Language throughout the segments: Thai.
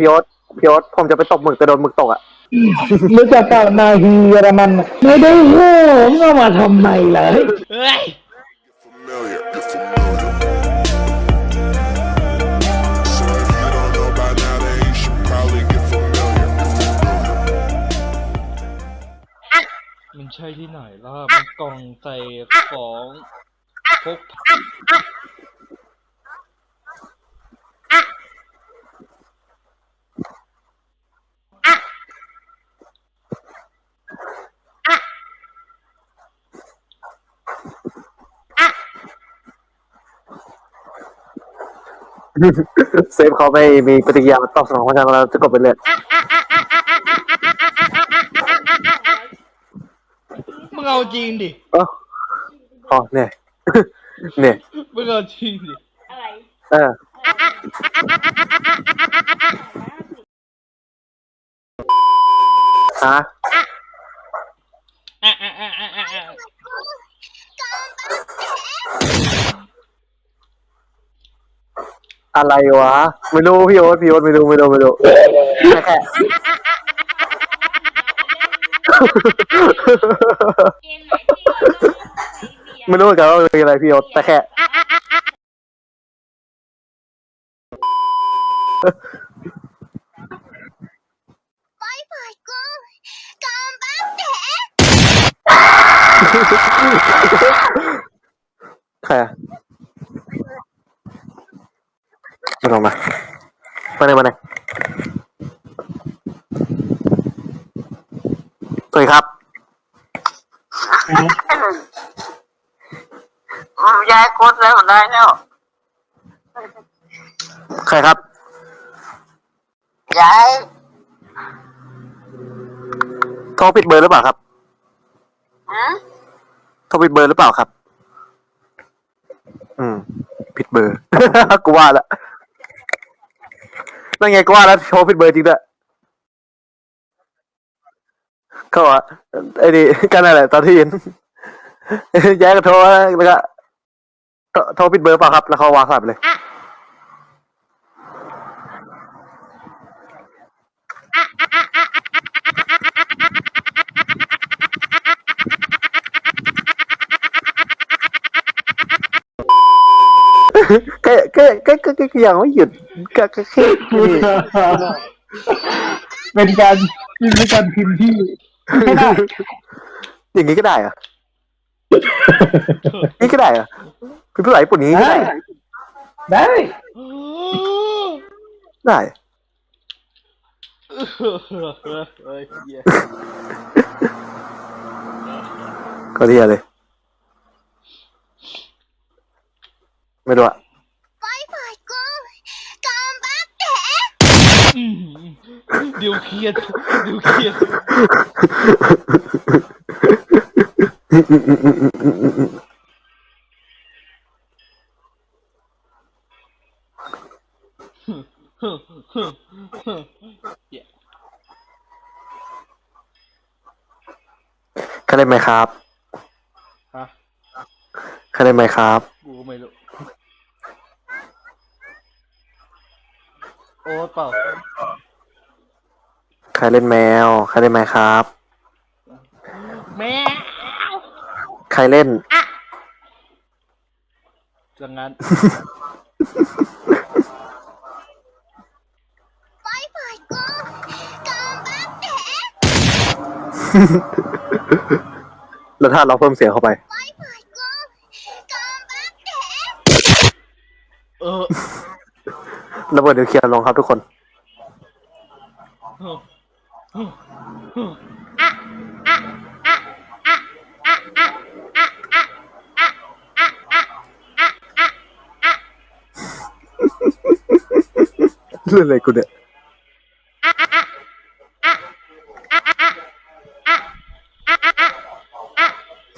พี่โอ๊ตพี่โอ๊ตผมจะไปตบหมึกแต่โดนหมึกตกอะรู้จักเปล่านาฮีเยอรมันน่ะไม่ได้โง่มึงเอามาทำไมล่ะเฮ้ยเฮ้ย familiar, you're familiar. So if you don't know by now, then you should probably get familiar. You're familiar. มันใช่ที่ไหนล่ะ มันกล่องใส่ของพกพา เซฟเขาไม่มีปฏิกิริยาตอบสนองเพราะฉะนั้นเราจะกดไปเลยมึงเอาจริงดิเอออ๋อเนี่ย เนี่ย มึงเอาจริงดิ อะไรเออ ฮะอะอะอะอะอะอะ อะไรวะ ไม่รู้พี่โอ๊ตพี่โอ๊ตไม่รู้ไม่รู้ไม่รู้แค่แค่เกมไหนที่เราต้องใช้เบียร์ไม่รู้เหมือนกันว่าคืออะไรพี่โอ๊ตแต่แค่ใครอะ มาลงมามาไหนมาไหนสวัสดีครับย้ายโค้ดแล้วได้แล้วใครครับ ย้ายโทรผิดเบอร์หรือเปล่าครับหืมโทรผิดเบอร์หรือเปล่าครับ อืม ผิดเบอร์ กูว่าละ นั่นไงกูว่าแล้วโทรผิดเบอร์จริงด้วยเขาบอกว่าไอ้นี่ก็นั่นแหละตอนที่เห็นแย้ก็โทรแล้วก็โทรโทรผิดเบอร์เปล่าครับ แล้วเขาวางสายไปเลย ก็ก็ก็ก็ก็ก็ยังไม่หยุดก็ก็แค่เป็นการเป็นการพิมพ์ที่ไม่ได้อย่างนี้ก็ได้เหรอะนี่ก็ได้เหรอะเป็นภาษาญี่ปุ่นอย่างนี้ก็ได้ได้ ได้ได้เฮ้ยเหี้ยก็เทียเลย ไม่รู้อะ ดิวเครียดดิวเครียดเหี้ยใครเล่นไหมครับฮะใครเล่นไหมครับ กูก็ไม่รู้ โอ๊ตเปล่าใครเล่นแมว ใครเล่นไหมครับ แมวใครเล่น จังงั้น แล้วถ้าเราเพิ่มเสียงเข้าไป เออ ระเบิดนิวเคลียร์ลงครับทุกคนเรื่องอะไรกูเนี่ย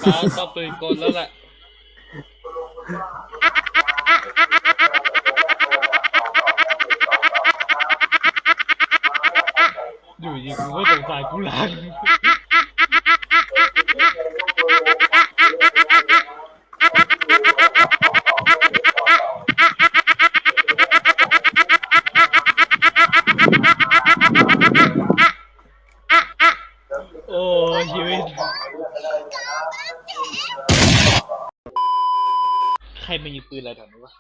ฟ้าต้องปืนกลแล้วแหละ ใครมัยิงปืนอะไรแถวนี้วะ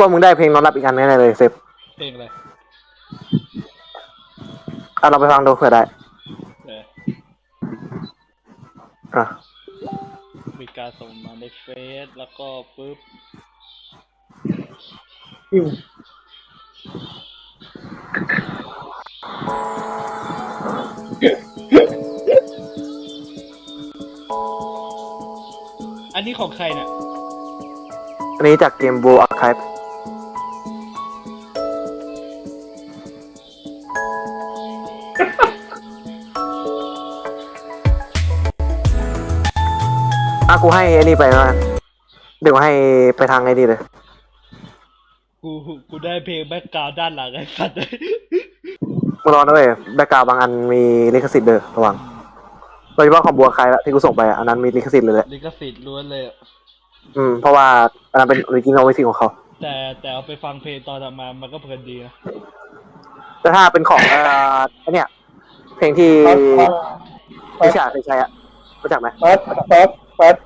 ก็มึงได้เพลงนอนรับอีกอันแน่ๆเลยเซฟเพลงอะไรเอาเราไปฟังดูเผื่อได้เอออะมีการส่งมาในเฟซแล้วก็ปุ๊บอิวอันนี้ของใครเนี่ยอันนี้จากเกมบูอาร์ค v e อะกูให้ไอ้นี่ไปแล้วกันเดี๋ยวให้ไปทางไอ้นี่เลย กูกูได้เพลงแบ็กกราวด้านหลังไอ้สัตว์มึงรอนะเว้ยแบ็กกราวบางอันมีลิขสิทธิ์เด้อระวังโดยเฉพาะของบัวใครละที่กูส่งไปอะอันนั้นมีลิขสิทธิ์เลยแหละลิขสิทธิ์ล้วนเลยอะอืมเพราะว่าอันนั้นเป็นออริจินอลวิธีของเขา แต่แต่เอาไปฟังเพลงตอนทำมามันก็เพลินดีนะแต่ถ้าเป็นของเอ่อไอ้เนี่ย เพลงที่ฟัดวิชาเคยใช้อะรู้จักไหมฟัดฟัด ฟัด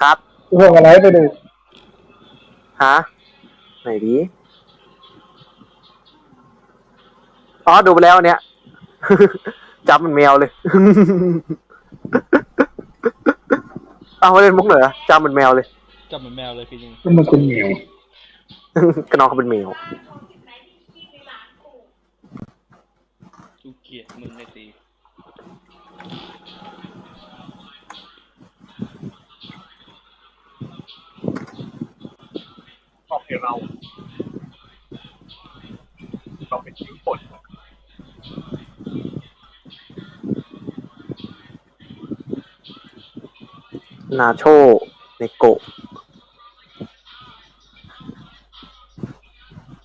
ครับพวกอะไรไปดูฮะไหนดีอ๋อดูไปแล้วอันเนี้ยจำมันแมวเลย เอาเล่นมุกเหรอจำมันแมวเลยจำเหมือนแมวเลยพี่นึงมันมันคุณเหนียวก็น้องเขาเป็นแมวกูเกลียดมึงไอ้ตีนาโชเนโกะ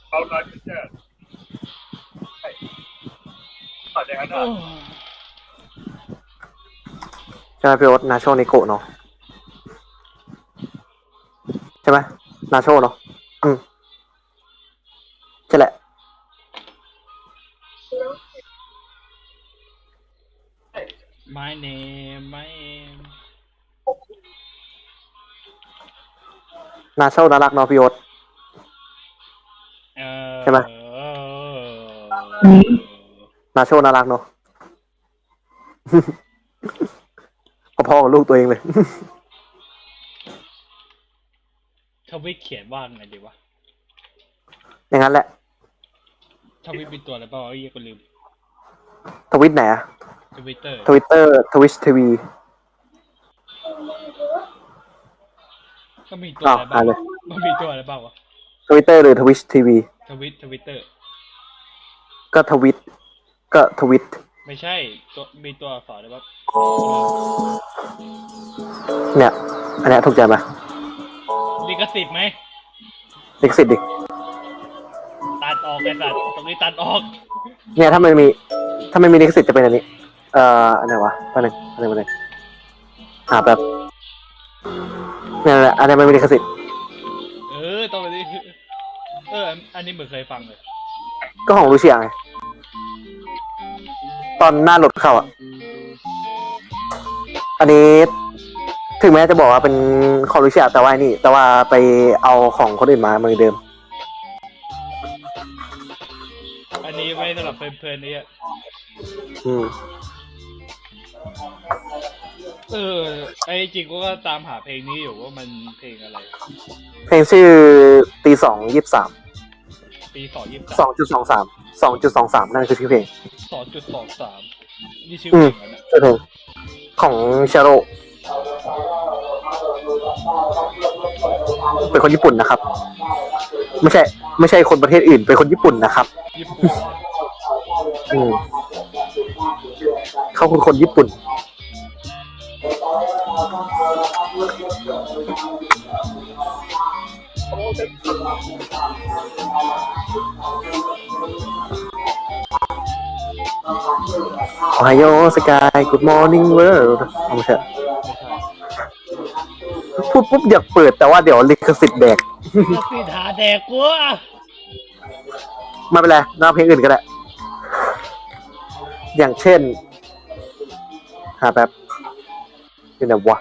โอ้ใช่ไหมพี่โอ๊ตนาโชเนโกะเนาะใช่ไหมนาโชเนาะ นาโชน่ารักเนาะพี่โอ๊ต เออใช่ไหมเออนาโชน่ารักเนาะพอๆกับลูกตัวเองเลย ทวิตเขียนว่าไงดีวะอย่างนั้นแหละ ทวิตเป็นตัวอะไรเปล่าวะไอ้เหี้ยกูลืมทวิตไหนอะทวิตเตอร์ทวิตเตอร์ ทวิชทีวี ก็มีตัวอะไรบ้างอ้าวอ่านเลยมันมีตัวอะไรบ้างวะทวิตเตอร์หรือทวิชทีวี ทวิตทวิตเตอร์ ก็ทวิต ก็ทวิต ไม่ใช่ตัวมีตัวอักษรอะไรบ้างเนี่ย อันเนี้ยถูกใจไหมลิขสิทธิ์ไหมลิขสิทธิ์ดิ ตัดออกไอ้สัตว์ตรงนี้ตัดออกเนี่ยถ้ามันมี ถ้าไม่มีลิขสิทธิ์จะเป็นอันนี้ เอ่อ อันไหนวะอันหนึ่งอันหนึ่งอันหนึ่งหาแบบ เนี่ยแหละอันนี้ไม่มีลิขสิทธิ์เออตรงนี้เอออันอันนี้เหมือนเคยฟังเลย ก็ของลูเซียไงตอนหน้าหลุดเข้าอะ อันนี้ ถึงแม้จะบอกว่าเป็นของลูเซียแต่ว่าไอ้นี่ แต่ว่าไปเอาของคนอื่นมาเหมือนเดิม อันนี้ไว้สำหรับเพลินๆนี่อะอืม เออ ไอ้จริงกูก็ตามหาเพลงนี้อยู่ว่ามันเพลงอะไร เพลงชื่อตีสองยี่สามปีสองยี่สิบสองจุดสองสามสองจุดสองสามนั่นคือชื่อเพลงสองจุดสองสามนี่ชื่ออืเพลมงอะไรนะชื่อเพลงของชาโรเป็นคนญี่ปุ่นนะครับ ไม่ใช่ ไม่ใช่คนประเทศอื่น เป็นคนญี่ปุ่นนะครับ ญี่ปุ่นอืมเขาคือคนญี่ปุ่น โอไฮโอสกายกูดมอร์นิ่งเวิลด์เอาไม่ใช่ไม่ใช่พูดปุ๊บอยากเปิดแต่ว่าเดี๋ยวลิขสิทธิ์แดกก็สิหาแดกกูอะไม่เป็นไรน่าเพลงอื่นก็ได้ อย่างเช่น หาแบบ อยู่ไหนวะ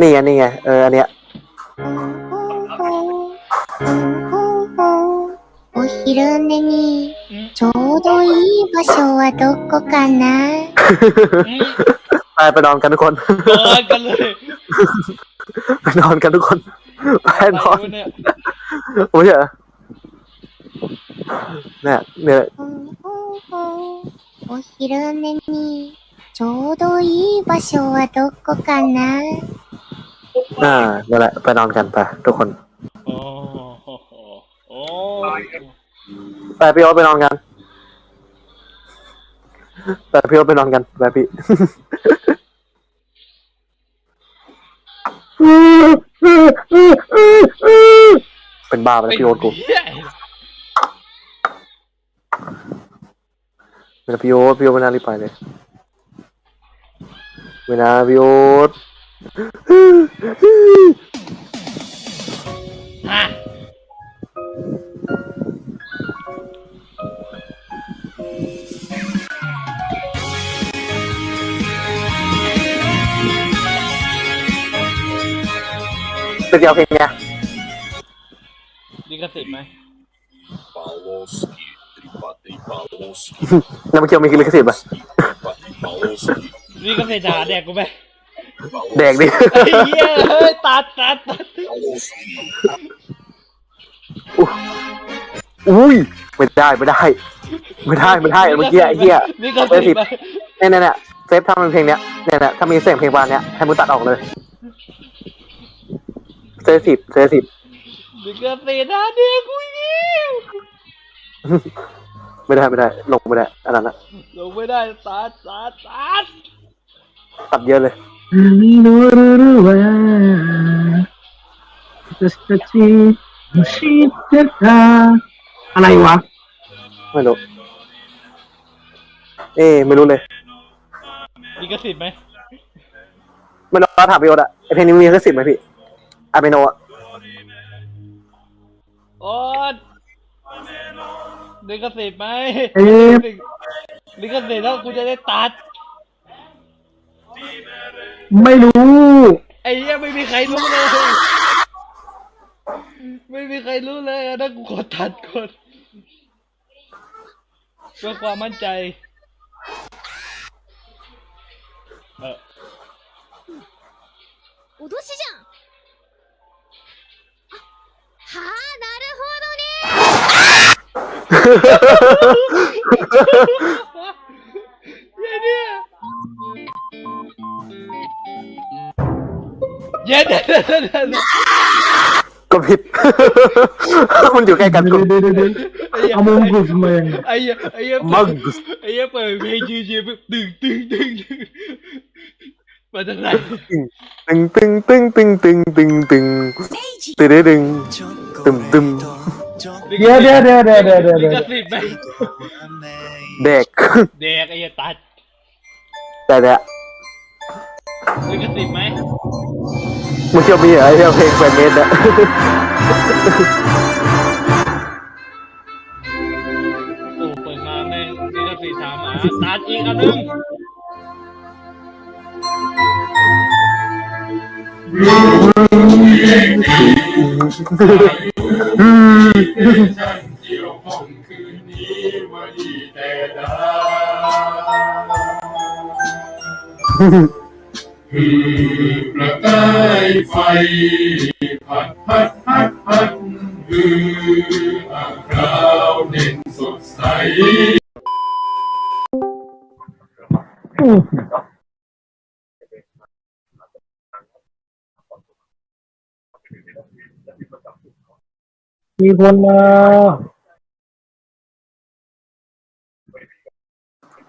นี่ไงนี่ไงเอออันเนี้ย お昼寝に อืม ちょうどいい場所はどこかな อืม ไปไปนอนกันทุกคน นอนกันเลย ไปนอนกันทุกคนไป ไป นอน วะเนี่ย โอ้ยเหรอเนี่ยเนี่ย お昼寝にちょうどいい場所はどこかな อ่านั่นแหละไปนอนกันไปทุกคน โอ้โหโอ้ ไปพี่โอ๊ตไปนอนกันไปพี่โอ๊ตไปนอนกันไปพี่ เป็นบ้าไปแล้วพี่โอ๊ตกู ไเหี้ย เวลาพี่โอ๊ตพี่โอ๊ตไม่น่ารีบไปเลยเวลาพี่โอ๊ตฮะเป็นเดียวเพลงเนี้ยลิขสิทธิ์ไหม Paloski, tripati Paloski, แล้วมันเกี่ยวมีลิขสิทธิ์ปะ tripati Paloski, ลิขสิทธิ์หาแดกกูไหมแดกดิไอ้เหี้ยเฮ้ยตัดตัดตัด Paloski. อุ้ยไม่ได้ไม่ได้ ไม่ได้ไม่ได้เมื่อกี้ไอ้เหี้ยลิขสิทธิ์ไหมเนี่ยเนี่ยเนี่ยเซฟทำเป็นเพลงเนี้ยเนี่ยเนี่ยถ้ามีเสียงเพลงประมาณเนี้ยให้มึงตัดออกเลยเซฟสิบเซฟสิบลิขสิทธิ์หาแดกกูอีกแล้ว ไม่ได้ไม่ได้ ลงไม่ได้อันนั้นอะลงไม่ได้ตัดตัดตัดตัดเยอะเลยอะไรวะ ไม่รู้ เอ๊ะไม่รู้เลยลิขสิทธิ์ไหมไม่รู้ถามพี่โอ๊ตอะไอเพลงนี้มีลิขสิทธิ์ไหมพี่อาเมโนอะโอ๊ต ลิขสิทธิ์ไหม เอ๊ะ ลิขสิทธิ์แล้วกูจะได้ตัด ไม่รู้ ไอ้เหี้ยไม่มีใครรู้เลย ไม่มีใครรู้เลยอะนะกูขอตัดก่อนเพื่อความมั่นใจ เออ 脅しじゃんあはあなるほどね เย็นเย็นเย็นเย็นเย็นก็ผิด มันอยู่ใกล้กันกูเดี๋ยวเดี๋ยวเดี๋ยวไอ้เหี้ยเอามงกุฎมายังไงไอ้เหี้ยไอ้เหี้ยมัเปิงดกุสไอ้เหี้ยเปิดเพลงยืนๆปุ๊บตึงตึงตึงตึงมาจากไหนตึงตึงตึงตึงตึงตึงตึงตึงตึงตึงตึง เดี๋ยวเดี๋ยวเดี๋ยวเดี๋ยวเดี๋ยวเดี๋ยวลิเดี๋ยวขสิทธิ์ไหมเด็ก แดกไอ้เหี้ยตัดแต่เนี่ยลิขสิทธิ์ไหมมึงเชื่อมีเหรอไอ้เหี้ยเพลงแฟนเมดเนี่ย โอ้เปิดมาแม่งลิขสิทธิ์ถามหาตัดอีกอันหนึง คือประกายไฟพัดพัดพัดพัดคืออากราวเด่นสดใสมีคนมา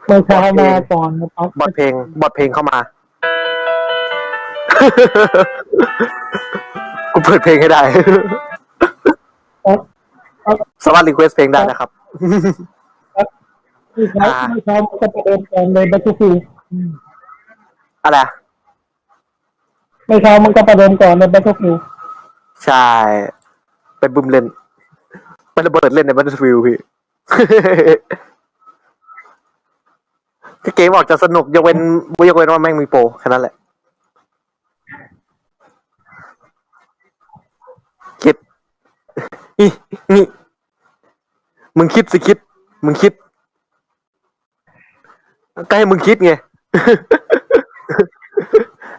เมื่อเช้ามาก่อนนะครับบอดเพลงบอดเพลงเข้ามา กูเปิดเพลงให้ได้ สามารถรีเควสเพลงได้นะครับเมื่อเช้าเมื่อเช้ามันก็ประเด็นก่อนเลยบัตรฟิลอะไรเมื่อเช้ามันก็ประเด็นก่อนเลยบัตรฟิลใช่ไปบึมเล่นไประเบิดเล่นในบัตเตอร์ฟิลพี่ ที่เกมบอกจะสนุกยกเว้นยกเว้นว่าแม่งมีโปรแค่นั้นแหละคิดนี่นี่มึงคิดสิคิด มึงคิดก็ให้มึงคิดไง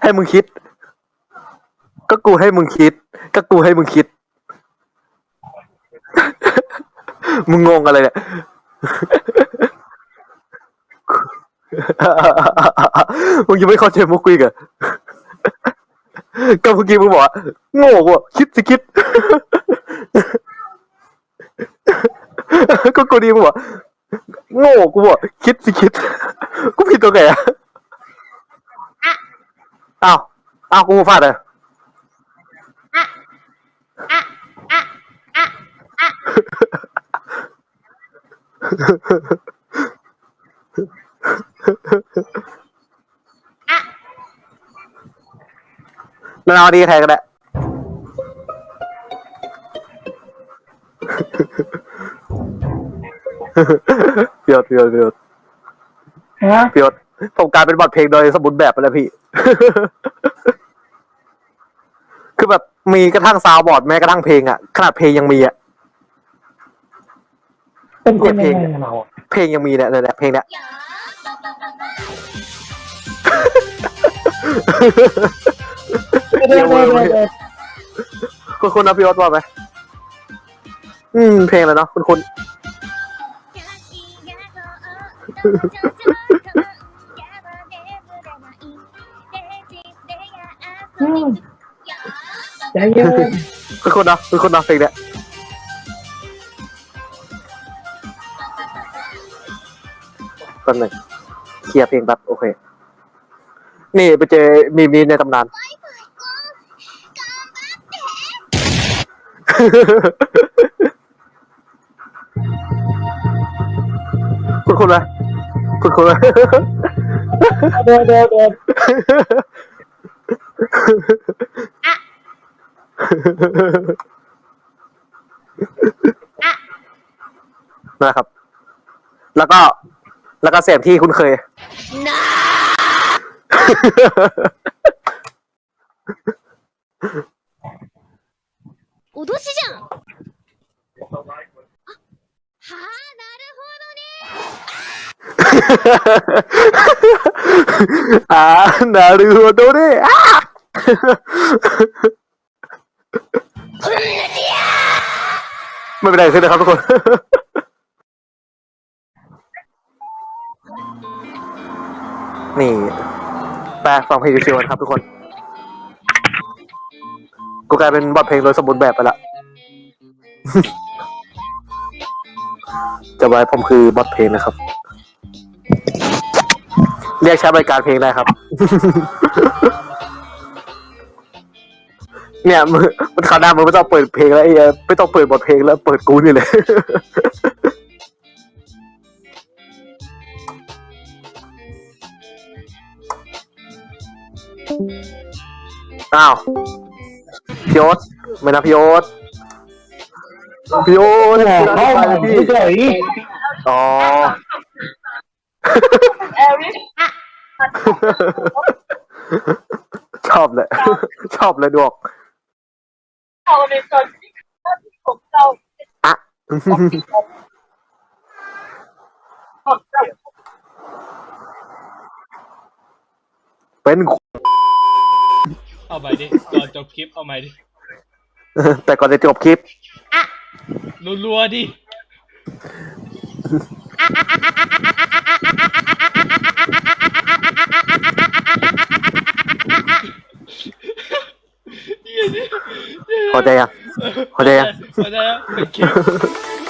ให้มึงคิด ก็กูให้มึงคิด ก็กูให้มึงคิด มึงงงอะไรเนี่ย มึงยังไม่เข้าใจมุกกูอีกเหรอก็เมื่อกี้มึงบอกว่าโง่กูอะคิดสิคิด ก็กูดีมึงบอกโง่กูบอกคิดสิคิด กูผิดตรงไหนอะอ้าวอ้าวกูฟาดเลย นั่นเอาดีใครก็ได้เพียวเพียวเพียวฮะเพียวผมกลายเป็นบทเพลงโดยสมบูรณ์แบบไปแล้วพี่ คือแบบมีกระทั่งซาวด์บอร์ดแม้กระทั่งเพลงอะขนาดเพลงยังมีอะเป็นคนยังไงอะเราอะเพลงยังมีเนี่ยเนี่ยเพลงเนี้ย เดี๋ยวเดี๋ยวเดี๋ยวเดี๋ยวคุณคุณนะพี่ออสว่าไหมอืม เพลงอะไรเนาะคุณคุณอืมใจเย็นคุณคุณเนาะคุณคุณเนาะเพลงเนี้ยแป๊บหนึงเคลียร์เพลงแป๊บโอเค นี่ไปเจอมีมนี้ในตำนาน คุณคุณไหมคุณคุณไหมเดี๋ยวเดี๋ยวเดี๋ยวนะครับ แล้วก็ แล้วก็เสียงที่คุณเคย 脅しじゃんあはあなるほどね อ่านารูโฮโดเน่อ่าไม่เป็นไรขึ้นนะครับทุกคน นี่แปลฟังเพลงชิวๆนะครับทุกคน กูกลายเป็นบทเพลงโดยสมบูรณ์แบบไปละ จะไว้ผมคือบทเพลงนะครับ เรียกใช้บริการเพลงได้ครับ เนี่ยมือมันขาวหน้ามือไม่ต้องเปิดเพลงแล้วไอ้เหี้ยไม่ต้องเปิดบทเพลงแล้วเปิดกูนี่เลย อ้าว พี่โอ๊ตไม่นะพี่โอ๊ตพี่โอ๊ตแหมพี่โอ๊ตเข้าไปมาเลยพี่เฉยอ๋อชอบเลย ชอบเลยดวกเอาในตอนที่ผมเราอะเป็น เอาใหม่ดิก่อนจบคลิปเอาใหม่ดิ แต่ก่อนจะจบคลิป รัวๆดิ พอใจยังพอใจยังพอใจแล้วปิดคลิป